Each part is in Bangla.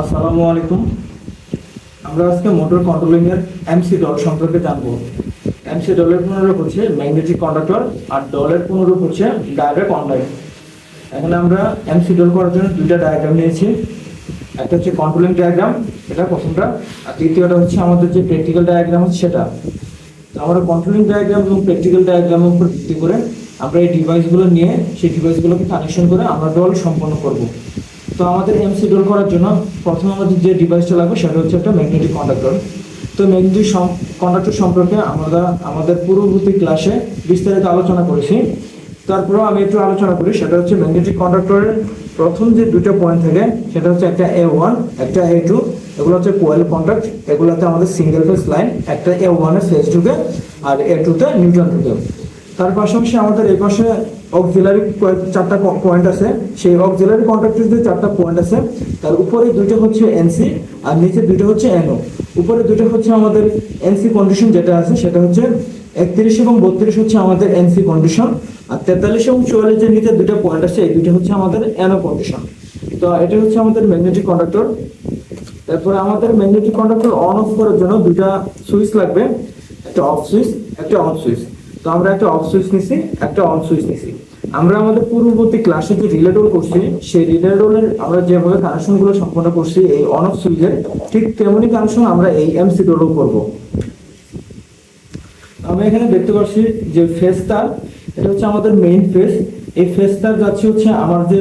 আসসালামু আলাইকুম। আমরা আজকে মোটর কন্ট্রোলিং এর এমসি ডল সম্পর্কে জানব। এমসি ডলের পুনরূপ হচ্ছে ম্যাগনেটিক কন্ডাক্টর আর ডলের পুনরূপ হচ্ছে ডাইরেক্ট অনলাইন এখানে আমরা এমসি ডল করার জন্য দুইটা ডায়াগ্রাম নিয়েছি। একটা হচ্ছে কন্ট্রোলিং ডায়াগ্রাম এটা প্রথমটা। আর দ্বিতীয়টা হচ্ছে আমাদের যে প্র্যাকটিক্যাল ডায়াগ্রাম হচ্ছে সেটা। তো আমরা কন্ট্রোলিং ডায়াগ্রাম এবং প্র্যাকটিক্যাল ডায়াগ্রামের উপর ভিত্তি করে আমরা এই ডিভাইসগুলো নিয়ে সেই ডিভাইসগুলোকে কানেকশন করে আমরা ডল সম্পন্ন করব। তো আমাদের এমসি ডল করার জন্য প্রথমে আমাদের যে ডিভাইসটা লাগবে সেটা হচ্ছে একটা ম্যাগনেটিক কন্ডাক্টর তো ম্যাগনেটিক কন্ডাক্টর সম্পর্কে আমরা আমাদের পূর্ববর্তী ক্লাসে বিস্তারিত আলোচনা করেছি। তারপরেও আমি একটু আলোচনা করি, সেটা হচ্ছে ম্যাগনেটিক কন্ডাক্টরের প্রথম যে দুটো পয়েন্ট থাকে, সেটা হচ্ছে একটা এ ওয়ান একটা এ টু এগুলো হচ্ছে কোয়েল কন্ডাক্ট এগুলোতে আমাদের সিঙ্গেল ফেস লাইন একটা এ ওয়ানে ফেস ঢুকে আর এ টুতে নিউট্রন ঢুকে। তার পাশাপাশি আমাদের এই পাশে অক্সিলারি চারটা পয়েন্ট আছে। সেই অক্সিলারি কন্ট্রাক্টের যে চারটা পয়েন্ট আছে, তার উপরে দুটো হচ্ছে এনসি আর নিচে দুটো হচ্ছে এনও উপরে দুটো হচ্ছে আমাদের এনসি কন্ডিশন যেটা আছে, সেটা হচ্ছে একত্রিশ এবং বত্রিশ হচ্ছে আমাদের এনসি কন্ডিশন আর তেতাল্লিশ এবং চুয়াল্লিশের নিচে দুটো পয়েন্ট আছে, এই দুটো হচ্ছে আমাদের এনও কন্ডিশন তো এটা হচ্ছে আমাদের ম্যাগনেটিক কন্ডাক্টর তারপরে আমাদের ম্যাগনেটিক কন্ডাক্টর অন অফ করার জন্য দুটা সুইচ লাগবে, একটা অফ সুইচ একটা অন সুইচ তো আমরা একটা অফ সুইচ নিছি, একটা অন সুইচ নিছি। আমরা আমাদের পূর্ববর্তী ক্লাসে যে রিলে রোল করছি, সেই রিলে রোলের আমরা যেভাবে কানেকশনগুলো সম্পন্ন করছি, এই অন অফ সুইচের ঠিক তেমনই কানেকশন আমরা এই এমসি রোলও করব। আমরা এখানে দেখতে পাচ্ছি যে ফেস তার এটা হচ্ছে আমাদের মেইন ফেস এই ফেস তার যাচ্ছে হচ্ছে আমার যে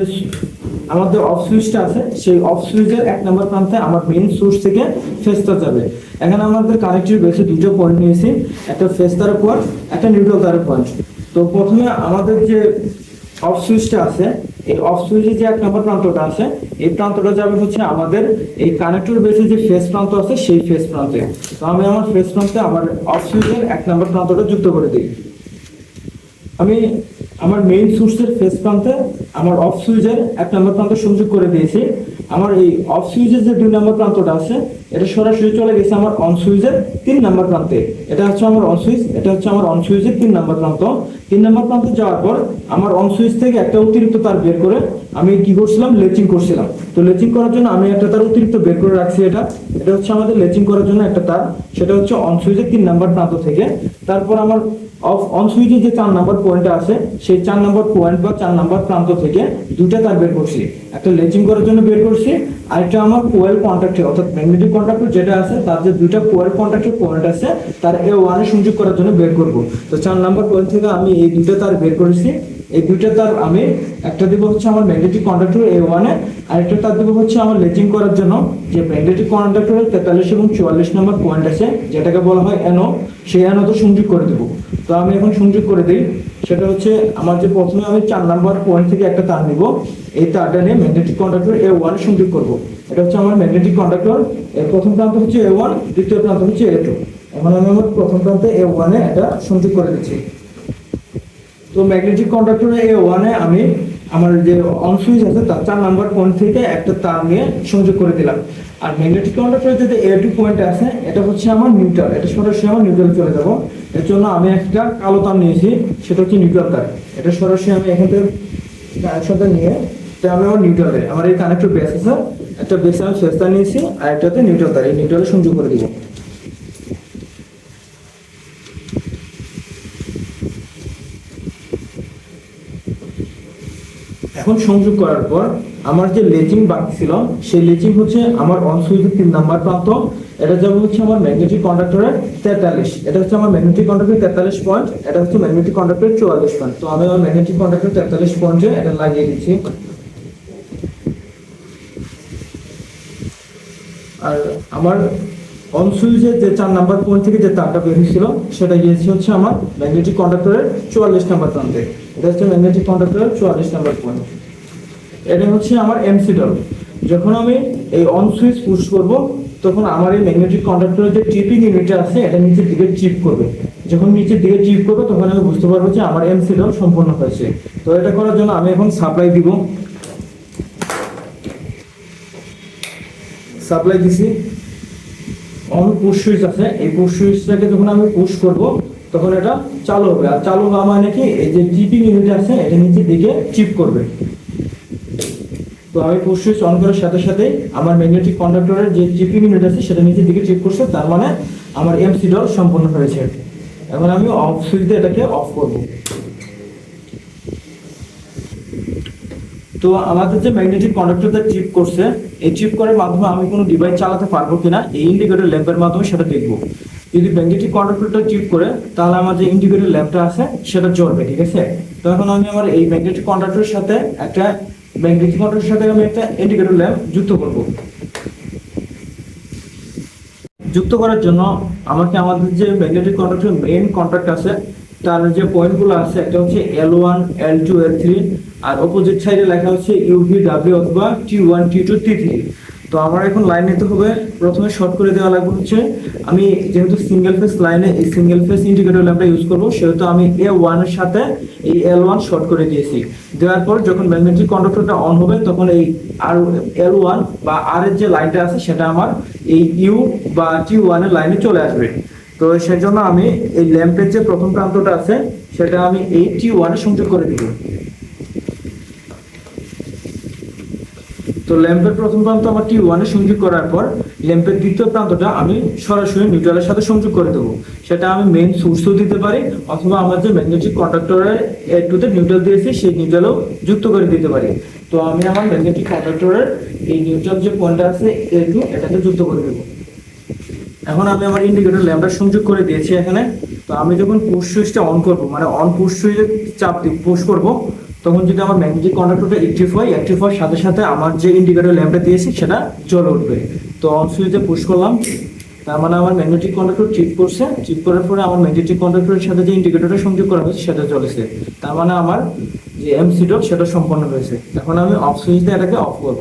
আমাদের অফ সুইচটা আছে, সেই অফ সুইচের এক নম্বর প্রান্তে আমার মেইন সোর্স থেকে ফেস তার যাবে। এখানে আমাদের কানেক্টিভ বেসে দুটো পয়েন্ট নিয়েছি, একটা ফেস তারের পয়েন্ট একটা নিউট্রাল তারের পয়েন্ট তো প্রথমে আমাদের যে অফ সুইচটা আছে, এই অফ সুইচের যে এক নম্বর প্রান্তটা আছে, এই প্রান্তটা যাবে হচ্ছে আমাদের এই কানেক্টর বেসে যে ফেস প্রান্ত আছে, সেই ফেস প্রান্তে। তো আমি আমার ফেস প্রান্তে আমার অফ সুইচের এক নম্বর প্রান্তটা যুক্ত করে দিই। আমি আমার মেইন সোর্সের ফেস প্রান্তে, আমার অফ সুইচের এক নম্বর প্রান্ত সংযোগ করে দিয়েছি। আমার এই অফ সুইচের যে দুই নম্বর প্রান্তটা আছে, এটা সরাসরি চলে গেছে আমার অন সুইচের তিন নম্বর প্রান্তে। এটা হচ্ছে আমার অন সুইচ এটা হচ্ছে আমার অন সুইচের তিন নম্বর প্রান্ত। তিন নম্বর প্রান্তে যাওয়ার পর আমার অন সুইচ থেকে একটা অতিরিক্ত তার বের করে আমি কি করছিলাম? লেচিং করছিলাম। তো লেচিং করার জন্য আমি একটা তার অতিরিক্ত বের করে রাখছি এটা। এটা হচ্ছে আমাদের লেচিং করার জন্য একটা তার। সেটা হচ্ছে অন সুইচের তিন নম্বর প্রান্ত থেকে। তারপর আমার অফ অন সুইচে যে চার নম্বর পয়েন্ট আছে, সেই চার নম্বর পয়েন্ট বা চার নম্বর প্রান্ত থেকে দুইটা তার বের করছি। একটা লেচিং করার জন্য বের করছি আরেকটা আমার কোয়েল কন্ট্রাক্টে অর্থাৎ ম্যাগনেটিক কন্ট্রাক্টর যেটা আছে, তার যে দুইটা কোয়েল কন্ট্রাক্টের পয়েন্ট আছে, তার এ ওয়ানে সংযোগ করার জন্য বের করব। তো চার নম্বর পয়েন্ট থেকে আমি এই দুইটা তার বের করেছি এই দুইটা তার আমি, একটা দিব হচ্ছে আমার ম্যাগনেটিক কন্ডাক্টর এ ওয়ানে আরেকটা তার দিব হচ্ছে আমার লেচিং করার জন্য। যে ম্যাগনেটিক কন্ডাক্টরের তেতাল্লিশ এবং চুয়াল্লিশ নম্বর পয়েন্ট আছে, যেটাকে বলা হয় এনও সেই এনও তো সংযোগ করে দেবো। তো আমি এখন সংযোগ করে দিই। সেটা হচ্ছে আমার যে প্রথমে আমি চার নাম্বার পয়েন্ট থেকে একটা তার নিব, এই তারটা নিয়ে ম্যাগনেটিক কন্ডাক্টর এ ওয়ানে সংযোগ করব। এটা হচ্ছে আমার ম্যাগনেটিক কন্ডাক্টর এর প্রথম প্রান্ত হচ্ছে এ ওয়ান দ্বিতীয় প্রান্ত হচ্ছে এ টু এখন আমি আমার প্রথম প্রান্তে এ ওয়ানে এটা সংযোগ করে দিচ্ছি। তো ম্যাগনেটিক কন্ডাক্টরে এ ওয়ানে আমি আমার যে অন সুইচ আছে, তার চার নাম্বার পয়েন্ট থেকে একটা তার নিয়ে সংযোগ করে দিলাম। আর ম্যাগনেটিক কন্ডাক্টরে যে এ টু পয়েন্ট আছে এটা হচ্ছে আমার নিউট্রাল এটা সরাসরি আমার নিউট্রাল চলে যাব। এর জন্য আমি একটা কালো তার নিয়েছি, সেটা হচ্ছে নিউট্রাল তার। এটা সরাসরি আমি এখান থেকে কানেকশনটা নিয়ে, এটা আমি আমার নিউট্রালে আমার এই কানেক্টর বেস আছে, একটা বেসে আমি শেষ তার নিয়েছি, আর একটাতে নিউট্রাল তার, এই নিউট্রালে সংযোগ করে দিব। এখন সংযোগ করার পর আমার যে লেচিং বাকি ছিল, সেই লেচিং হচ্ছে আমার অন সুইচের তিন নাম্বার প্রান্ত। এটা যাবে হচ্ছে আমার ম্যাগনেটিক কন্ডাক্টরের তেতাল্লিশ। এটা হচ্ছে আমার ম্যাগনেটিক কন্ডাক্টরের তেতাল্লিশ পয়েন্ট এটা হচ্ছে ম্যাগনেটিক কন্ডাক্টরের চুয়াল্লিশ পয়েন্ট তো আমি আমার ম্যাগনেটিক কন্ডাক্টর তেতাল্লিশ পয়েন্টে এটা লাগিয়ে দিচ্ছি। আর আমার অন সুইচের যে চার নাম্বার পয়েন্ট থেকে যে তারটা বের হয়েছিল, সেটা গিয়েছে হচ্ছে আমার ম্যাগনেটিক কন্ডাক্টরের চুয়াল্লিশ নাম্বার প্রান্তে। এটা হচ্ছে ম্যাগনেটিক কন্ডাক্টরের চুয়াল্লিশ নাম্বার পয়েন্ট এটা হচ্ছে আমার এমসি ডল যখন আমি এই অন সুইচ পুশ করব, তখন আমার এই ম্যাগনেটিক কন্ডাক্টরের যে টিপিং ইউনিট আছে, এটা নিচের দিকে চিপ করবে। যখন নিচের দিকে চিপ করবে, তখন আমি বুঝতে পারব যে আমার এমসি ডল সম্পূর্ণ হয়েছে। তো এটা করার জন্য আমি এখন সাপ্লাই দিব। সাপ্লাই দিছি। অন পুশ সুইচ আছে। এই পুশ সুইচটাকে যখন আমি পুশ করব তখন এটা চালু হবে। আর চালু হওয়া মানে কি? এই যে চিপিং ইউনিট আছে, এটা নিচের দিকে চিপ করবে। তো আমি পুশ সুইচ অন করার সাথে সাথে আমার ম্যাগনেটিক কন্ডাক্টরের যে চিপিং ইউনিট আছে, সেটা নিচের দিকে চেক করছে। তার মানে আমার এমসি ডল সম্পন্ন হয়েছে। এখন আমি অফ সুইচ দিয়ে এটাকে অফ করব। তো আমাদের যে ম্যাগনেটিক কন্ডাক্টরটা চিপ করছে, এই চিপ করার মাধ্যমে আমি কোনো ডিভাইস চালাতে পারব কিনা, এই ইন্ডিকেটর ল্যাম্পের মাধ্যমে সেটা দেখব। যদি ম্যাগনেটিক কন্ডাক্টরটা চিপ করে, তাহলে আমার যে ইন্ডিকেটর ল্যাম্পটা আছে, সেটা জ্বলবে ঠিক আছে? তো এখন আমি আমার এই ম্যাগনেটিক কন্ডাক্টরের সাথে একটা ম্যাগনেটিক কন্ডাক্টরের সাথে আমি একটা ইন্ডিকেটর ল্যাম্প যুক্ত করব। যুক্ত করার জন্য আমাকে আমাদের যে ম্যাগনেটিক কন্ডাক্টর মেইন কন্ট্যাক্ট আছে, তার যে পয়েন্টগুলো আছে, একটা হচ্ছে L one L two L three আর অপোজিট সাইডে লেখা হচ্ছে ইউভি ডাব্লিউ অথবা T one T two T three তো আমার এখন লাইন নিতে হবে। প্রথমে শর্ট করে দেওয়া লাগবে হচ্ছে, আমি যেহেতু সিঙ্গেল ফেস লাইনে এই সিঙ্গেল ফেস ইন্ডিকেটর ল্যাম্পটা ইউজ করব, সেহেতু আমি এ ওয়ানের সাথে এই এল ওয়ান শর্ট করে দিয়েছি। দেওয়ার পর যখন ম্যাগনেটিক কন্ডাক্টরটা অন হবে, তখন এই আর এল ওয়ান বা আর এর যে লাইনটা আছে, সেটা আমার এই ইউ বা টি ওয়ানের লাইনে চলে আসবে। তো সেই জন্য আমি এই ল্যাম্পের যে প্রথম প্রান্তটা আছে, সেটা আমি এই টি ওয়ানে সংযোগ করে দিব। তো ল্যাম্পের প্রথম প্রান্ত আমার টি ওয়ানে সংযোগ করার পর ল্যাম্পের দ্বিতীয় প্রান্তটা আমি সরাসরি নিউট্রালের সাথে সংযোগ করে দেবো। সেটা আমি মেইন সোর্সও দিতে পারি, অথবা আমার যে ম্যাগনেটিক কন্ডাক্টরের এ টুতে নিউট্রাল দিয়েছি, সেই নিউট্রালও যুক্ত করে দিতে পারি। তো আমি আমার ম্যাগনেটিক কন্ডাক্টরের এই নিউট্রাল যে পয়েন্টটা আছে এ টু এটাকে যুক্ত করে দেবো। এখন আমি আমার ইন্ডিকেটর ল্যাম্পটা সংযোগ করে দিয়েছি এখানে। তো আমি যখন পুশ সুইচটা অন করব মানে অন পুশ সুইচে চাপ দিই পুশ করব তখন যদি আমার ম্যাগনেটিক কন্ডাক্টরটা অ্যাক্টিভ হয় অ্যাক্টিভ হওয়ার সাথে সাথে আমার যে ইন্ডিকেটর ল্যাম্পটা দিয়েছি, সেটা জ্বলে উঠবে। তো অন সুইচে পুশ করলাম। তার মানে আমার ম্যাগনেটিক কন্ডাক্টর ঠিক করছে। ঠিক করার পরে আমার ম্যাগনেটিক কন্ডাক্টরের সাথে যে ইন্ডিকেটরটা সংযোগ করা হয়েছে, সেটা চলেছে তার মানে আমার যে এমসি ডট সেটা সম্পন্ন হয়েছে। এখন আমি অফ সুইচ দিয়ে এটাকে অফ করব।